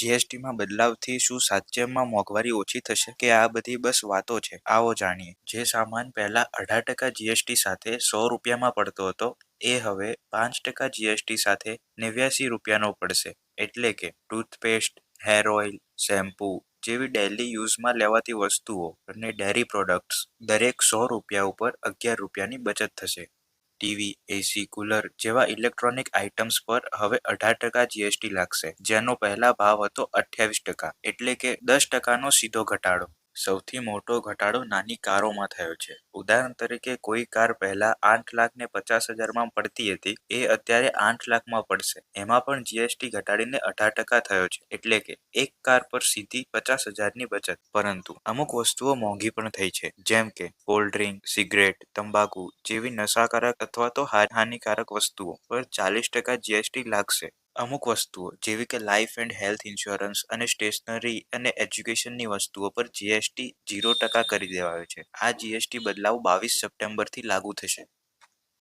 જીએસટીમાં બદલાવથી શું સાચ્યમાં મોંઘવારી ઓછી થશે કે આ બધી બસ વાતો છે? આવો જાણીએ. જે સામાન પહેલા અઢાર ટકા જીએસટી સાથે સો રૂપિયામાં પડતો હતો, એ હવે પાંચ ટકા જીએસટી સાથે નેવ્યાસી રૂપિયાનો પડશે. એટલે કે ટૂથપેસ્ટ, હેર ઓઇલ, શેમ્પૂ જેવી ડેલી યુઝમાં લેવાતી વસ્તુઓ અને ડેરી પ્રોડક્ટ્સ દરેક સો રૂપિયા ઉપર અગિયાર રૂપિયાની બચત થશે. ટીવી, એસી, કુલર જેવા ઇલેક્ટ્રોનિક આઇટમ્સ પર હવે અઢાર ટકા જીએસટી લાગશે, જેનો પહેલા ભાવ હતો અઠ્યાવીસ ટકા, એટલે કે દસ ટકાનો સીધો ઘટાડો. સૌથી મોટો ઘટાડો નાની કારોમાં થયો છે. ઉદાહરણ તરીકે, કોઈ કાર પહેલા આઠ લાખ ને પચાસ હજારમાં પડતી હતી, એ અત્યારે આઠ લાખમાં પડશે. એમાં પણ જીએસટી ઘટાડીને અઢાર ટકા થયો છે, એટલે કે એક કાર પર સીધી પચાસ હજારની બચત. પરંતુ અમુક વસ્તુઓ મોંઘી પણ થઈ છે, જેમ કે કોલ્ડ ડ્રિંક, સિગરેટ, તંબાકુ જેવી નશાકારક અથવા તો હાનિકારક વસ્તુઓ પર ચાલીસ ટકા જીએસટી લાગશે. અમુક વસ્તુઓ, જેવી કે લાઈફ એન્ડ હેલ્થ ઇન્સ્યોરન્સ અને સ્ટેશનરી અને એજ્યુકેશનની વસ્તુઓ પર જીએસટી ઝીરો ટકા કરી દેવાયો છે. આ જીએસટી બદલાવ બાવીસ સપ્ટેમ્બરથી લાગુ થશે.